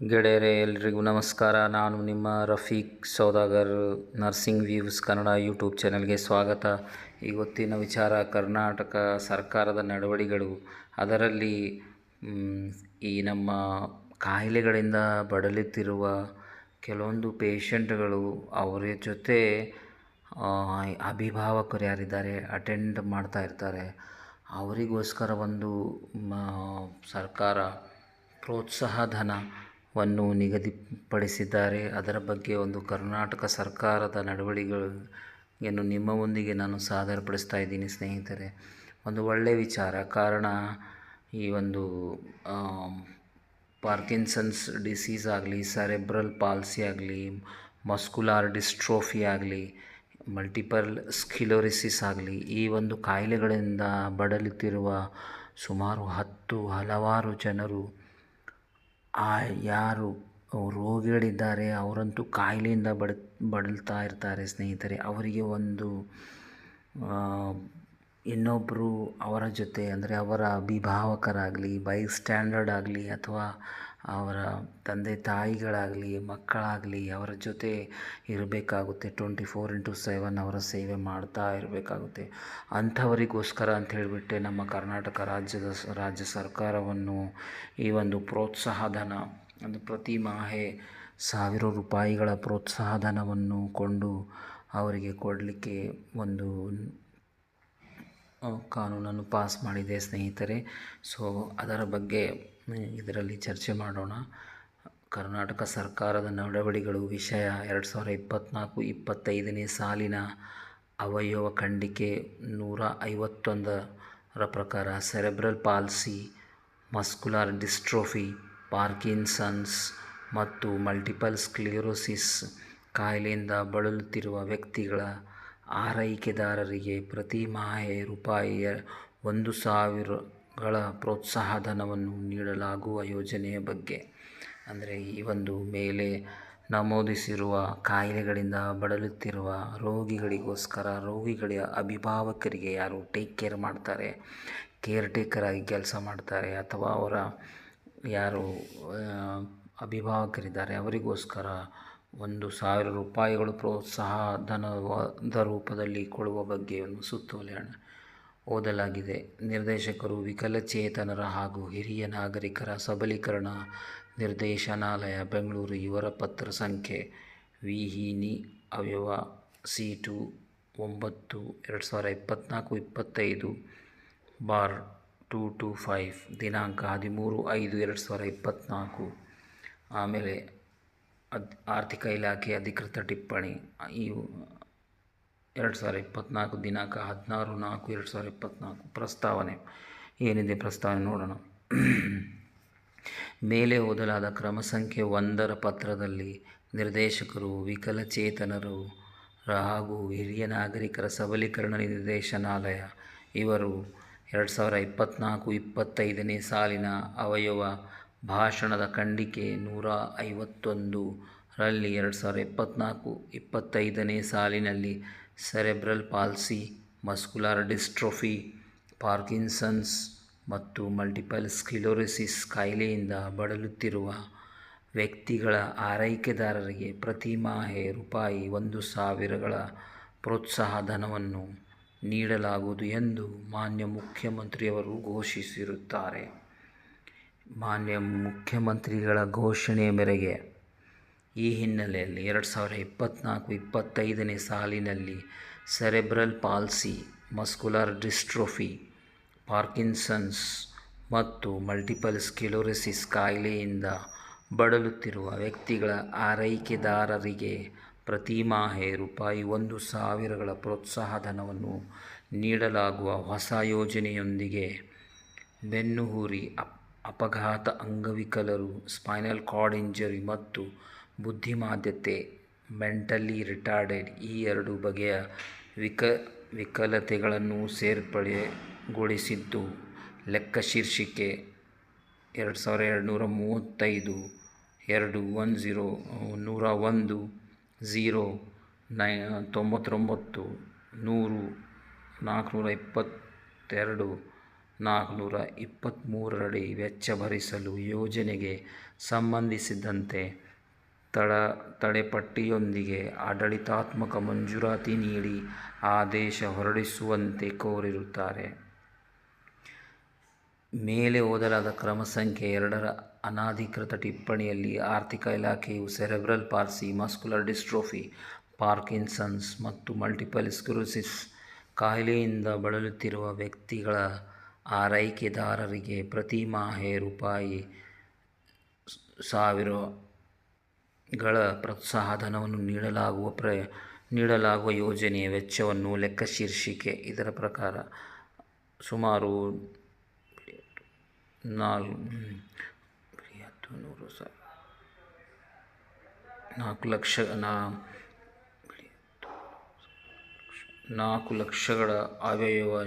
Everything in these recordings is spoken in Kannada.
ಗೆಳೆಯರೆ, ಎಲ್ರಿಗೂ ನಮಸ್ಕಾರ. ನಾನು ನಿಮ್ಮ Rafiq Saudagar, nursing views Kannada YouTube ಚಾನಲ್ಗೆ ಸ್ವಾಗತ. ಇವತ್ತಿನ ವಿಚಾರ ಕರ್ನಾಟಕ ಸರ್ಕಾರದ ನಡವಳಿಗಳು. ಅದರಲ್ಲಿ ಈ ನಮ್ಮ ಕಾಯಿಲೆಗಳಿಂದ ಬಡಲುತ್ತಿರುವ ಕೆಲವೊಂದು ಪೇಷಂಟ್ಗಳು ಅವರ ಜೊತೆ ಅಭಿಭಾವಕರು ಯಾರಿದ್ದಾರೆ, ಅಟೆಂಡ್ ಮಾಡ್ತಾ ಇರ್ತಾರೆ. ಅವರಿಗೋಸ್ಕರ ಒಂದು ಸರ್ಕಾರ ಪ್ರೋತ್ಸಾಹ ಧನವನ್ನು ನಿಗದಿಪಡಿಸಿದ್ದಾರೆ. ಅದರ ಬಗ್ಗೆ ಒಂದು ಕರ್ನಾಟಕ ಸರ್ಕಾರದ ನಡವಳಿಕೆಯನ್ನು ನಿಮ್ಮ ಮುಂದಿಗೆ ನಾನು ಸಾದರಪಡಿಸ್ತಾ ಇದ್ದೀನಿ ಸ್ನೇಹಿತರೆ. ಒಂದು ಒಳ್ಳೆಯ ವಿಚಾರ. ಕಾರಣ ಈ ಒಂದು ಪಾರ್ಕಿನ್ಸನ್ಸ್ ಡಿಸೀಸ್ ಆಗಲಿ, ಸೆರೆಬ್ರಲ್ ಪಾಲ್ಸಿ ಆಗಲಿ, ಮಸ್ಕುಲಾರ್ ಡಿಸ್ಟ್ರೋಫಿ ಆಗಲಿ, ಮಲ್ಟಿಪಲ್ ಸ್ಕಿಲೋರಿಸಿಸ್ ಆಗಲಿ, ಈ ಒಂದು ಕಾಯಿಲೆಗಳಿಂದ ಬಳಲುತ್ತಿರುವ ಸುಮಾರು ಹತ್ತು ಹಲವಾರು ಜನರು ಆ ಯಾರು ರೋಗಿಗಳಿದ್ದಾರೆ, ಅವರಂತೂ ಕಾಯಿಲೆಯಿಂದ ಬಡ, ಬಳಲ್ತಾ ಇರ್ತಾರೆ ಸ್ನೇಹಿತರೆ. ಅವರಿಗೆ ಒಂದು ಇನ್ನೊಬ್ಬರು ಅವರ ಜೊತೆ, ಅಂದರೆ ಅವರ ಅಭಿಭಾವಕರಾಗಲಿ ಬೈ ಸ್ಟ್ಯಾಂಡರ್ಡ್ ಆಗಲಿ ಅಥವಾ ಅವರ ತಂದೆ ತಾಯಿಗಳಾಗಲಿ, ಮಕ್ಕಳಾಗಲಿ ಅವರ ಜೊತೆ ಇರಬೇಕಾಗುತ್ತೆ. ಟ್ವೆಂಟಿ ಫೋರ್ ಇಂಟು ಸೆವೆನ್ ಅವರ ಸೇವೆ ಮಾಡ್ತಾ ಇರಬೇಕಾಗುತ್ತೆ. ಅಂಥವರಿಗೋಸ್ಕರ ಅಂತ ಹೇಳಿಬಿಟ್ಟೆ ನಮ್ಮ ಕರ್ನಾಟಕ ರಾಜ್ಯದ ರಾಜ್ಯ ಸರ್ಕಾರವನ್ನು ಈ ಒಂದು ಪ್ರೋತ್ಸಾಹ ಧನ ಒಂದು ಪ್ರತಿ ಮಾಹೆ ಸಾವಿರ ರೂಪಾಯಿಗಳ ಪ್ರೋತ್ಸಾಹ ಧನವನ್ನು ಕೊಂಡು ಅವರಿಗೆ ಕೊಡಲಿಕ್ಕೆ ಒಂದು ಕಾನೂನನ್ನು ಪಾಸ್ ಮಾಡಿದೆ ಸ್ನೇಹಿತರೆ. ಸೊ ಅದರ ಬಗ್ಗೆ ಇದರಲ್ಲಿ ಚರ್ಚೆ ಮಾಡೋಣ. ಕರ್ನಾಟಕ ಸರ್ಕಾರದ ನಡವಳಿಗಳು ವಿಷಯ ಎರಡು ಸಾವಿರ ಇಪ್ಪತ್ತ್ನಾಲ್ಕು ಇಪ್ಪತ್ತೈದನೇ ಸಾಲಿನ ಅವಯವ ಖಂಡಿಕೆ ನೂರ ಐವತ್ತೊಂದರ ಪ್ರಕಾರ cerebral palsy, muscular dystrophy, Parkinson's ಮತ್ತು ಮಲ್ಟಿಪಲ್ ಸ್ಕ್ಲಿರೋಸಿಸ್ ಕಾಯಿಲೆಯಿಂದ ಬಳಲುತ್ತಿರುವ ವ್ಯಕ್ತಿಗಳ ಆರೈಕೆದಾರರಿಗೆ ಪ್ರತಿ ಮಾಹೆ ರೂಪಾಯಿ ಒಂದು ಸಾವಿರಗಳ ಪ್ರೋತ್ಸಾಹ ಧನವನ್ನು ನೀಡಲಾಗುವ ಯೋಜನೆಯ ಬಗ್ಗೆ. ಅಂದರೆ ಈ ಒಂದು ಮೇಲೆ ನಮೂದಿಸಿರುವ ಕಾಯಿಲೆಗಳಿಂದ ಬಳಲುತ್ತಿರುವ ರೋಗಿಗಳಿಗೋಸ್ಕರ ರೋಗಿಗಳ ಅಭಿಭಾವಕರಿಗೆ ಯಾರು ಟೇಕ್ ಕೇರ್ ಮಾಡ್ತಾರೆ ಕೇರ್ ಟೇಕರ್ ಆಗಿ ಕೆಲಸ ಮಾಡ್ತಾರೆ ಅಥವಾ ಅವರ ಯಾರು ಅಭಿಭಾವಕರಿದ್ದಾರೆ ಅವರಿಗೋಸ್ಕರ ಒಂದು ಸಾವಿರ ರೂಪಾಯಿಗಳು ಪ್ರೋತ್ಸಾಹ ಧನದ ರೂಪದಲ್ಲಿ ಕೊಡುವ ಬಗ್ಗೆ ಒಂದು ಸುತ್ತೋಲೆ ಹಣ ಓದಲಾಗಿದೆ. ನಿರ್ದೇಶಕರು ವಿಕಲಚೇತನರ ಹಾಗೂ ಹಿರಿಯ ನಾಗರಿಕರ ಸಬಲೀಕರಣ, ನಿರ್ದೇಶನಾಲಯ, ಬೆಂಗಳೂರು ಇವರ ಪತ್ರ ಸಂಖ್ಯೆ, ವಿಹೀನಿ ಅವ್ಯವ ಸಿ ಟು ಒಂಬತ್ತು, ಎರಡು ಸಾವಿರ ಇಪ್ಪತ್ತ್ನಾಲ್ಕು ಇಪ್ಪತ್ತೈದು, ಬಾರ್ ಟೂ ಟು ಫೈವ್, ದಿನಾಂಕ ಹದಿಮೂರು, ಐದು, ಎರಡು ಸಾವಿರ ಇಪ್ಪತ್ತ್ನಾಲ್ಕು ಆಮೇಲೆ ಅದ್ ಆರ್ಥಿಕ ಇಲಾಖೆ ಅಧಿಕೃತ ಟಿಪ್ಪಣಿ, ಇವು ಎರಡು ಸಾವಿರ ಇಪ್ಪತ್ತ್ನಾಲ್ಕು ದಿನಾಂಕ ಹದಿನಾರು ನಾಲ್ಕು ಎರಡು ಸಾವಿರ ಇಪ್ಪತ್ತ್ನಾಲ್ಕು ಪ್ರಸ್ತಾವನೆ. ಏನಿದೆ ಪ್ರಸ್ತಾವನೆ ನೋಡೋಣ. ಮೇಲೆ ಓದಲಾದ ಕ್ರಮ ಸಂಖ್ಯೆ ಒಂದರ ಪತ್ರದಲ್ಲಿ ನಿರ್ದೇಶಕರು, ವಿಕಲಚೇತನರು ಹಾಗೂ ಹಿರಿಯ ನಾಗರಿಕರ ಸಬಲೀಕರಣ ನಿರ್ದೇಶನಾಲಯ, ಇವರು ಎರಡು ಸಾವಿರ ಇಪ್ಪತ್ತ್ನಾಲ್ಕು ಇಪ್ಪತ್ತೈದನೇ ಸಾಲಿನ ಅವಯವ ಭಾಷಣದ ಖಂಡಿಕೆ ನೂರ ಐವತ್ತೊಂದು ರಲ್ಲಿ ಎರಡು ಸಾವಿರ ಇಪ್ಪತ್ತ್ನಾಲ್ಕು ಇಪ್ಪತ್ತೈದನೇ ಸಾಲಿನಲ್ಲಿ cerebral palsy, muscular dystrophy, Parkinson's ಮತ್ತು ಮಲ್ಟಿಪಲ್ ಸ್ಕಿಲೋರಿಸಿಸ್ ಕಾಯಿಲೆಯಿಂದ ಬಳಲುತ್ತಿರುವ ವ್ಯಕ್ತಿಗಳ ಆರೈಕೆದಾರರಿಗೆ ಪ್ರತಿ ಮಾಹೆ ರೂಪಾಯಿ ಒಂದು ಸಾವಿರಗಳ ಪ್ರೋತ್ಸಾಹ ಧನವನ್ನು ನೀಡಲಾಗುವುದು ಎಂದು ಮಾನ್ಯ ಮುಖ್ಯಮಂತ್ರಿಯವರು ಘೋಷಿಸಿರುತ್ತಾರೆ. ಮಾನ್ಯ ಮುಖ್ಯಮಂತ್ರಿಗಳ ಘೋಷಣೆಯ ಮೇರೆಗೆ ಈ ಹಿನ್ನೆಲೆಯಲ್ಲಿ ಎರಡು ಸಾವಿರ ಇಪ್ಪತ್ತ್ನಾಲ್ಕು ಇಪ್ಪತ್ತೈದನೇ ಸಾಲಿನಲ್ಲಿ cerebral palsy, muscular dystrophy, Parkinson's ಮತ್ತು ಮಲ್ಟಿಪಲ್ ಸ್ಕಿಲೋರಿಸಿಸ್ ಕಾಯಿಲೆಯಿಂದ ಬಳಲುತ್ತಿರುವ ವ್ಯಕ್ತಿಗಳ ಆರೈಕೆದಾರರಿಗೆ ಪ್ರತಿ ಮಾಹೆ ರೂಪಾಯಿ ಒಂದು ಸಾವಿರಗಳ ಪ್ರೋತ್ಸಾಹ ಧನವನ್ನು ನೀಡಲಾಗುವ ಹೊಸ ಯೋಜನೆಯೊಂದಿಗೆ ಬೆನ್ನುಹೂರಿ ಅಪ್, ಅಪಘಾತ ಅಂಗವಿಕಲರು, ಸ್ಪೈನಲ್ ಕಾರ್ಡ್ ಇಂಜರಿ ಮತ್ತು ಬುದ್ಧಿಮಾಂದ್ಯತೆ, ಮೆಂಟಲಿ ರಿಟಾರ್ಡೆಡ್ ಈ ಎರಡು ಬಗೆಯ ವಿಕ, ವಿಕಲತೆಗಳನ್ನು ಸೇರ್ಪಡೆಗೊಳಿಸಿದ್ದು. ಲೆಕ್ಕ ಶೀರ್ಷಿಕೆ, ಎರಡು ಸಾವಿರ ಎರಡುನೂರ ಮೂವತ್ತೈದು, ಎರಡು ಒನ್ ಝೀರೋ ನೂರ ಒಂದು ಝೀರೋ ನೈ, ತೊಂಬತ್ತೊಂಬತ್ತು, ನೂರು, ನಾಲ್ಕುನೂರ ಇಪ್ಪತ್ತೆರಡು, ನಾಲ್ಕುನೂರ ಇಪ್ಪತ್ತ್ಮೂರರಡಿ ವೆಚ್ಚ ಭರಿಸಲು ಯೋಜನೆಗೆ ಸಂಬಂಧಿಸಿದಂತೆ ತಡ ತಡೆಪಟ್ಟಿಯೊಂದಿಗೆ ಆಡಳಿತಾತ್ಮಕ ಮಂಜೂರಾತಿ ನೀಡಿ ಆದೇಶ ಹೊರಡಿಸುವಂತೆ ಕೋರಿರುತ್ತಾರೆ. ಮೇಲೆ ಓದಲಾದ ಕ್ರಮ ಸಂಖ್ಯೆ ಎರಡರ ಅನಾಧಿಕೃತ ಟಿಪ್ಪಣಿಯಲ್ಲಿ ಆರ್ಥಿಕ ಇಲಾಖೆಯು cerebral palsy muscular dystrophy, Parkinson's ಮತ್ತು ಮಲ್ಟಿಪಲ್ ಸ್ಕ್ಲೆರೋಸಿಸ್ ಕಾಯಿಲೆಯಿಂದ ಬಳಲುತ್ತಿರುವ ವ್ಯಕ್ತಿಗಳ ಆರೈಕೆದಾರರಿಗೆ ಪ್ರತಿ ಮಾಹೆ ರೂಪಾಯಿ ಸಾವಿರ ಗಳ ಪ್ರೋತ್ಸಾಹಧನವನ್ನು ನೀಡಲಾಗುವ ಪ್ರ ನೀಡಲಾಗುವ ಯೋಜನೆಯ ವೆಚ್ಚವನ್ನು ಲೆಕ್ಕ ಶೀರ್ಷಿಕೆ ಇದರ ಪ್ರಕಾರ ಸುಮಾರು ನಾಲ್ಕು ಲಕ್ಷ, ನಾ, ನಾಲ್ಕು ಲಕ್ಷಗಳ ಅವ್ಯಯವ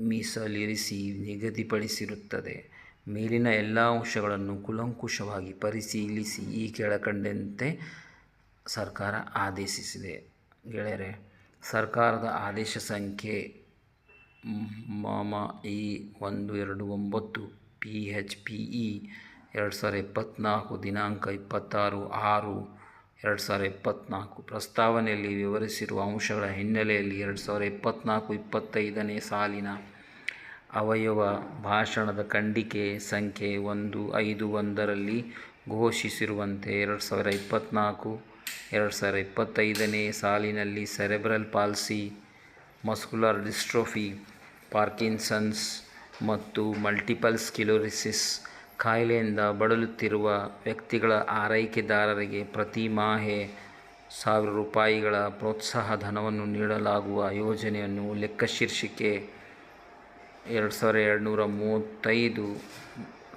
ಮೀಸಲಿರಿಸಿ ನಿಗದಿಪಡಿಸಿರುತ್ತದೆ. ಮೇಲಿನ ಎಲ್ಲ ಅಂಶಗಳನ್ನು ಕುಲಂಕುಷವಾಗಿ ಪರಿಶೀಲಿಸಿ ಈ ಕೆಳಕಂಡಂತೆ ಸರ್ಕಾರ ಆದೇಶಿಸಿದೆ. ಗೆಳೆಯರೆ, ಸರ್ಕಾರದ ಆದೇಶ ಸಂಖ್ಯೆ ಮಾಮ ಇ ಒಂದು ಎರಡು ಒಂಬತ್ತು ಪಿ ಎಚ್ ಪಿ ಇ ಎರಡು ಸಾವಿರ ಇಪ್ಪತ್ತ್ನಾಲ್ಕು ದಿನಾಂಕ ಇಪ್ಪತ್ತಾರು ಆರು ಎರಡು ಸಾವಿರದ ಇಪ್ಪತ್ತ್ನಾಲ್ಕು ಪ್ರಸ್ತಾವನೆಯಲ್ಲಿ ವಿವರಿಸಿರುವ ಅಂಶಗಳ ಹಿನ್ನೆಲೆಯಲ್ಲಿ ಎರಡು ಸಾವಿರದ ಇಪ್ಪತ್ತ್ನಾಲ್ಕು ಇಪ್ಪತ್ತೈದನೇ ಸಾಲಿನ ಅವ್ಯಯ ಭಾಷಣದ ಖಂಡಿಕೆ ಸಂಖ್ಯೆ ಒಂದು ಐದು ಒಂದರಲ್ಲಿ ಘೋಷಿಸಿರುವಂತೆ ಎರಡು ಸಾವಿರದ ಇಪ್ಪತ್ತ್ನಾಲ್ಕು ಎರಡು ಸಾವಿರ ಇಪ್ಪತ್ತೈದನೇ ಸಾಲಿನಲ್ಲಿ cerebral palsy, muscular dystrophy, Parkinson's ಮತ್ತು ಮಲ್ಟಿಪಲ್ ಸ್ಕಿಲೋರಿಸಿಸ್ ಕಾಯಿಲೆಯಿಂದ ಬಳಲುತ್ತಿರುವ ವ್ಯಕ್ತಿಗಳ ಆರೈಕೆದಾರರಿಗೆ ಪ್ರತಿ ಮಾಹೆ ಸಾವಿರ ರೂಪಾಯಿಗಳ ಪ್ರೋತ್ಸಾಹ ಧನವನ್ನು ನೀಡಲಾಗುವ ಯೋಜನೆಯನ್ನು ಲೆಕ್ಕಶೀರ್ಷಿಕೆ ಎರಡು ಸಾವಿರದ ಎರಡುನೂರ ಮೂವತ್ತೈದು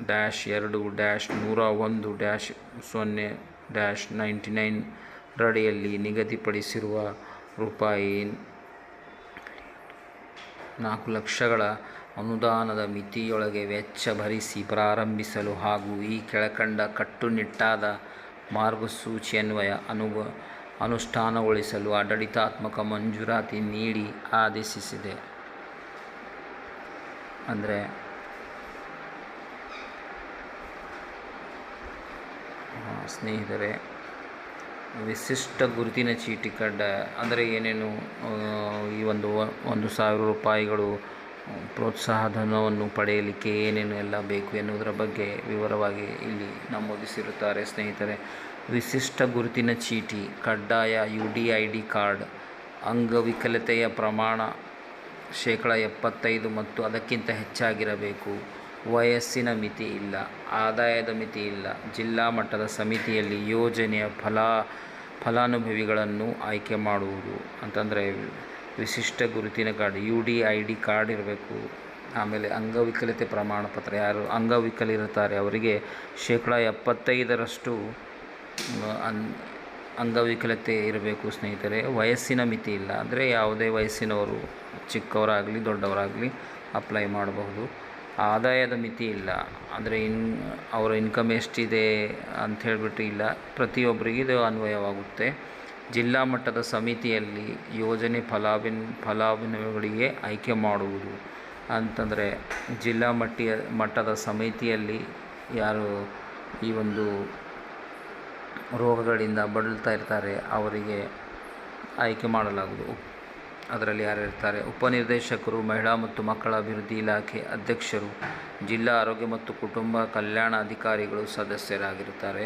ಡ್ಯಾಶ್ ಎರಡು ಡ್ಯಾಶ್ ನೂರ ಒಂದು ಡ್ಯಾಶ್ ಸೊನ್ನೆ ಡ್ಯಾಶ್ ನೈಂಟಿನೈನ್ ರಡಿಯಲ್ಲಿ ನಿಗದಿಪಡಿಸಿರುವ ರೂಪಾಯಿ ನಾಲ್ಕು ಲಕ್ಷಗಳ ಅನುದಾನದ ಮಿತಿಯೊಳಗೆ ವೆಚ್ಚ ಭರಿಸಿ ಪ್ರಾರಂಭಿಸಲು ಹಾಗೂ ಈ ಕೆಳಕಂಡ ಕಟ್ಟುನಿಟ್ಟಾದ ಮಾರ್ಗಸೂಚಿಯನ್ವಯ ಅನುಷ್ಠಾನಗೊಳಿಸಲು ಆಡಳಿತಾತ್ಮಕ ಮಂಜೂರಾತಿ ನೀಡಿ ಆದೇಶಿಸಿದೆ. ಅಂದ್ರೆ ಸ್ನೇಹಿತರೆ, ವಿಶಿಷ್ಟ ಗುರುತಿನ ಚೀಟಿ ಕಡ್ಡಾಯ ಅಂದರೆ ಏನೇನು ಈ ಒಂದು ಒಂದು ಸಾವಿರ ರೂಪಾಯಿಗಳು ಪ್ರೋತ್ಸಾಹ ಧನವನ್ನು ಪಡೆಯಲಿಕ್ಕೆ ಏನೇನು ಎಲ್ಲ ಬೇಕು ಎನ್ನುವುದರ ಬಗ್ಗೆ ವಿವರವಾಗಿ ಇಲ್ಲಿ ನಮೂದಿಸಿರುತ್ತಾರೆ ಸ್ನೇಹಿತರೆ. ವಿಶಿಷ್ಟ ಗುರುತಿನ ಚೀಟಿ ಕಡ್ಡಾಯ U D I D card ಅಂಗವಿಕಲತೆಯ ಪ್ರಮಾಣ ಶೇಕಡ ಎಪ್ಪತ್ತೈದು ಮತ್ತು ಅದಕ್ಕಿಂತ ಹೆಚ್ಚಾಗಿರಬೇಕು. ವಯಸ್ಸಿನ ಮಿತಿ ಇಲ್ಲ. ಆದಾಯದ ಮಿತಿ ಇಲ್ಲ. ಜಿಲ್ಲಾ ಮಟ್ಟದ ಸಮಿತಿಯಲ್ಲಿ ಯೋಜನೆಯ ಫಲ, ಫಲಾನುಭವಿಗಳನ್ನು ಆಯ್ಕೆ ಮಾಡುವುದು ಅಂತಂದರೆ ವಿಶಿಷ್ಟ ಗುರುತಿನ card, U D I D card ಇರಬೇಕು. ಆಮೇಲೆ ಅಂಗವಿಕಲತೆ ಪ್ರಮಾಣ ಪತ್ರ ಯಾರು ಅಂಗವಿಕಲಿರುತ್ತಾರೆ ಅವರಿಗೆ ಶೇಕಡ ಎಪ್ಪತ್ತೈದರಷ್ಟು ಅಂಗವಿಕಲತೆ ಇರಬೇಕು ಸ್ನೇಹಿತರೆ. ವಯಸ್ಸಿನ ಮಿತಿ ಇಲ್ಲ. ಅಂದರೆ ಯಾವುದೇ ವಯಸ್ಸಿನವರು ಚಿಕ್ಕವರಾಗಲಿ ದೊಡ್ಡವರಾಗಲಿ ಅಪ್ಲೈ ಮಾಡಬಹುದು. ಆದಾಯದ ಮಿತಿ ಇಲ್ಲ. ಅಂದರೆ ಇನ್ ಅವರ ಇನ್ಕಮ್ ಎಷ್ಟಿದೆ ಅಂತ ಹೇಳಿಬಿಟ್ಟು ಇಲ್ಲ. ಪ್ರತಿಯೊಬ್ಬರಿಗೂ ಇದು ಅನ್ವಯವಾಗುತ್ತೆ. ಜಿಲ್ಲಾ ಮಟ್ಟದ ಸಮಿತಿಯಲ್ಲಿ ಯೋಜನೆ ಫಲಾನುಭವಿಗಳಿಗೆ ಆಯ್ಕೆ ಮಾಡುವುದು ಅಂತಂದರೆ ಜಿಲ್ಲಾ ಮಟ್ಟಿಯ ಮಟ್ಟದ ಸಮಿತಿಯಲ್ಲಿ ಯಾರು ಈ ಒಂದು ರೋಗಗಳಿಂದ ಬಳಲ್ತಾ ಇರ್ತಾರೆ ಅವರಿಗೆ ಆಯ್ಕೆ ಮಾಡಲಾಗುವುದು. ಅದರಲ್ಲಿ ಯಾರಿರ್ತಾರೆ ಉಪನಿರ್ದೇಶಕರು, ಮಹಿಳಾ ಮತ್ತು ಮಕ್ಕಳ ಅಭಿವೃದ್ಧಿ ಇಲಾಖೆ ಅಧ್ಯಕ್ಷರು, ಜಿಲ್ಲಾ ಆರೋಗ್ಯ ಮತ್ತು ಕುಟುಂಬ ಕಲ್ಯಾಣ ಅಧಿಕಾರಿಗಳು ಸದಸ್ಯರಾಗಿರುತ್ತಾರೆ.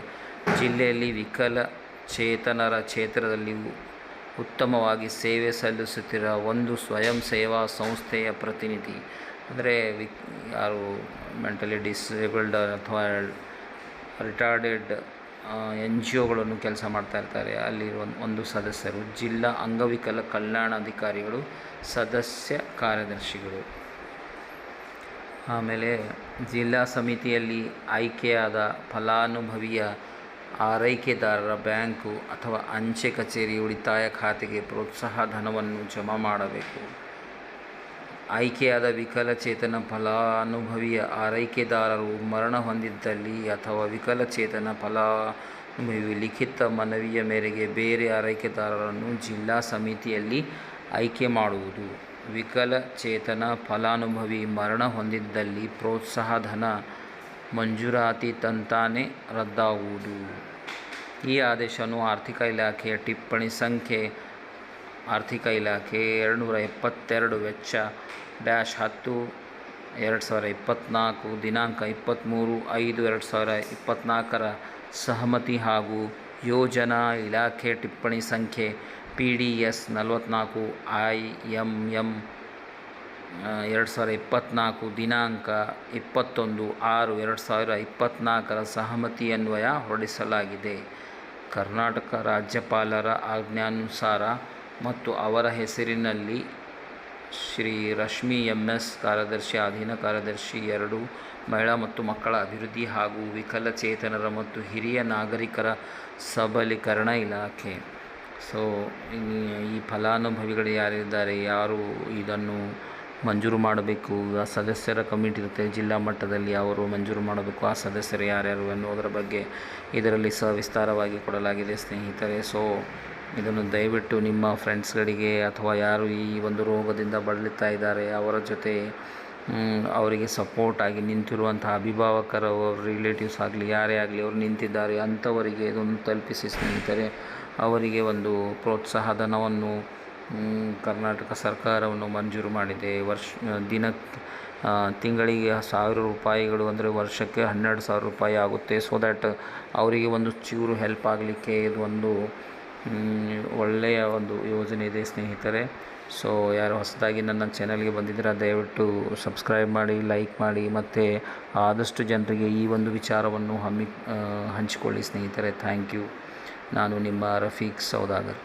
ಜಿಲ್ಲೆಯಲ್ಲಿ ವಿಕಲಚೇತನರ ಕ್ಷೇತ್ರದಲ್ಲಿ ಉತ್ತಮವಾಗಿ ಸೇವೆ ಸಲ್ಲಿಸುತ್ತಿರುವ ಒಂದು ಸ್ವಯಂ ಸೇವಾ ಸಂಸ್ಥೆಯ ಪ್ರತಿನಿಧಿ ಅಂದರೆ ಯಾರು ಮೆಂಟಲಿ ಡಿಸೇಬಲ್ಡ್ ಅಥವಾ ರಿಟಾರ್ಡೆಡ್ ಎನ್ ಜಿ ಒಗಳನ್ನು ಕೆಲಸ ಮಾಡ್ತಾ ಇರ್ತಾರೆ ಅಲ್ಲಿ ಒಂದು ಸದಸ್ಯರು. ಜಿಲ್ಲಾ ಅಂಗವಿಕಲ ಕಲ್ಯಾಣಾಧಿಕಾರಿಗಳು, ಸದಸ್ಯ ಕಾರ್ಯದರ್ಶಿಗಳು. ಆಮೇಲೆ ಜಿಲ್ಲಾ ಸಮಿತಿಯಲ್ಲಿ ಆಯ್ಕೆಯಾದ ಫಲಾನುಭವಿಯ ಆರೈಕೆದಾರರ ಬ್ಯಾಂಕು ಅಥವಾ ಅಂಚೆ ಕಚೇರಿ ಉಳಿತಾಯ ಖಾತೆಗೆ ಪ್ರೋತ್ಸಾಹ ಧನವನ್ನು ಜಮಾ ಮಾಡಬೇಕು. ಆಯ್ಕೆಯಾದ ವಿಕಲಚೇತನ ಫಲಾನುಭವಿಯ ಆರೈಕೆದಾರರು ಮರಣ ಹೊಂದಿದ್ದಲ್ಲಿ ಅಥವಾ ವಿಕಲಚೇತನ ಫಲಾನುಭವಿ ಲಿಖಿತ ಮನವಿಯ ಮೇರೆಗೆ ಬೇರೆ ಆರೈಕೆದಾರರನ್ನು ಜಿಲ್ಲಾ ಸಮಿತಿಯಲ್ಲಿ ಆಯ್ಕೆ ಮಾಡುವುದು. ವಿಕಲಚೇತನ ಫಲಾನುಭವಿ ಮರಣ ಹೊಂದಿದ್ದಲ್ಲಿ ಪ್ರೋತ್ಸಾಹಧನ ಮಂಜೂರಾತಿ ತಂತಾನೆ ರದ್ದಾಗುವುದು ಈ ಆದೇಶವನ್ನು ಆರ್ಥಿಕ ಇಲಾಖೆಯ ಟಿಪ್ಪಣಿ ಸಂಖ್ಯೆ ಆರ್ಥಿಕ ಇಲಾಖೆ ಎರಡುನೂರ ಎಪ್ಪತ್ತೆರಡು ವೆಚ್ಚ, ಡ್ಯಾಶ್ ಹತ್ತು ಎರಡು ಸಾವಿರ ಇಪ್ಪತ್ತ್ನಾಲ್ಕು ದಿನಾಂಕ ಇಪ್ಪತ್ತ್ಮೂರು ಐದು ಎರಡು ಸಾವಿರ ಇಪ್ಪತ್ತ್ನಾಲ್ಕರ ಸಹಮತಿ ಹಾಗೂ ಯೋಜನಾ ಇಲಾಖೆ ಟಿಪ್ಪಣಿ ಸಂಖ್ಯೆ ಪಿ ಡಿ ಎಸ್ ನಲವತ್ತ್ನಾಲ್ಕು ಐ ಎಂ ಎಂ ಎರಡು ಸಾವಿರ ಇಪ್ಪತ್ತ್ನಾಲ್ಕು ದಿನಾಂಕ ಇಪ್ಪತ್ತೊಂದು, ಆರು ಎರಡು ಸಾವಿರ ಇಪ್ಪತ್ತ್ನಾಲ್ಕರ ಸಹಮತಿಯನ್ವಯ ಹೊರಡಿಸಲಾಗಿದೆ. ಕರ್ನಾಟಕ ರಾಜ್ಯಪಾಲರ ಆಜ್ಞಾನುಸಾರ ಮತ್ತು ಅವರ ಹೆಸರಿನಲ್ಲಿ ಶ್ರೀ ರಶ್ಮಿ ಎಂ ಎಸ್ ಕಾರ್ಯದರ್ಶಿ, ಅಧೀನ ಕಾರ್ಯದರ್ಶಿ, ಎರಡು ಮಹಿಳಾ ಮತ್ತು ಮಕ್ಕಳ ಅಭಿವೃದ್ಧಿ ಹಾಗೂ ವಿಕಲಚೇತನರ ಮತ್ತು ಹಿರಿಯ ನಾಗರಿಕರ ಸಬಲೀಕರಣ ಇಲಾಖೆ. ಸೊ ಈ ಫಲಾನುಭವಿಗಳು ಯಾರಿದ್ದಾರೆ, ಯಾರು ಇದನ್ನು ಮಂಜೂರು ಮಾಡಬೇಕು? ಆ ಸದಸ್ಯರ ಕಮಿಟಿ ಇರುತ್ತೆ, ಜಿಲ್ಲಾ ಮಟ್ಟದಲ್ಲಿ ಅವರು ಮಂಜೂರು ಮಾಡಬೇಕು. ಆ ಸದಸ್ಯರು ಯಾರ್ಯಾರು ಎನ್ನುವುದರ ಬಗ್ಗೆ ಇದರಲ್ಲಿ ಸವಿಸ್ತಾರವಾಗಿ ಕೊಡಲಾಗಿದೆ ಸ್ನೇಹಿತರೆ. ಸೊ ಇದನ್ನು ದಯವಿಟ್ಟು ನಿಮ್ಮ ಫ್ರೆಂಡ್ಸ್ಗಳಿಗೆ ಅಥವಾ ಯಾರು ಈ ಒಂದು ರೋಗದಿಂದ ಬಳಲುತ್ತಾ ಇದ್ದಾರೆ, ಅವರ ಜೊತೆ ಅವರಿಗೆ ಸಪೋರ್ಟ್ ಆಗಿ ನಿಂತಿರುವಂಥ ಅಭಿಭಾವಕರು ರಿಲೇಟಿವ್ಸ್ ಆಗಲಿ, ಯಾರೇ ಆಗಲಿ ಅವರು ನಿಂತಿದ್ದಾರೆ, ಅಂಥವರಿಗೆ ಇದನ್ನು ತಲುಪಿಸಿ ಸ್ನೇಹಿತರೆ. ಅವರಿಗೆ ಒಂದು ಪ್ರೋತ್ಸಾಹ ಧನವನ್ನು ಕರ್ನಾಟಕ ಸರ್ಕಾರವನ್ನು ಮಂಜೂರು ಮಾಡಿದೆ. ವರ್ಷ ದಿನ ತಿಂಗಳಿಗೆ ಸಾವಿರ ರೂಪಾಯಿಗಳು ಅಂದರೆ ವರ್ಷಕ್ಕೆ ಹನ್ನೆರಡು ಸಾವಿರ ರೂಪಾಯಿ ಆಗುತ್ತೆ. ಸೊ ದ್ಯಾಟ್ ಅವರಿಗೆ ಒಂದು ಚೂರು ಹೆಲ್ಪ್ ಆಗಲಿಕ್ಕೆ ಇದು ಒಂದು ಒಳ್ಳೆಯ ಒಂದು ಯೋಜನೆ ಇದೆ ಸ್ನೇಹಿತರೆ. ಸೊ ಯಾರು ಹೊಸದಾಗಿ ನನ್ನ ಚಾನಲ್ಗೆ ಬಂದಿದ್ದೀರಾ, ದಯವಿಟ್ಟು ಸಬ್ಸ್ಕ್ರೈಬ್ ಮಾಡಿ ಲೈಕ್ ಮಾಡಿ, ಮತ್ತು ಆದಷ್ಟು ಜನರಿಗೆ ಈ ಒಂದು ವಿಚಾರವನ್ನು ಹಮ್ಮಿ ಹಂಚಿಕೊಳ್ಳಿ ಸ್ನೇಹಿತರೆ. ಥ್ಯಾಂಕ್ ಯು ನಾನು ನಿಮ್ಮ ರಫೀಕ್ ಸೌದಾಗರ್.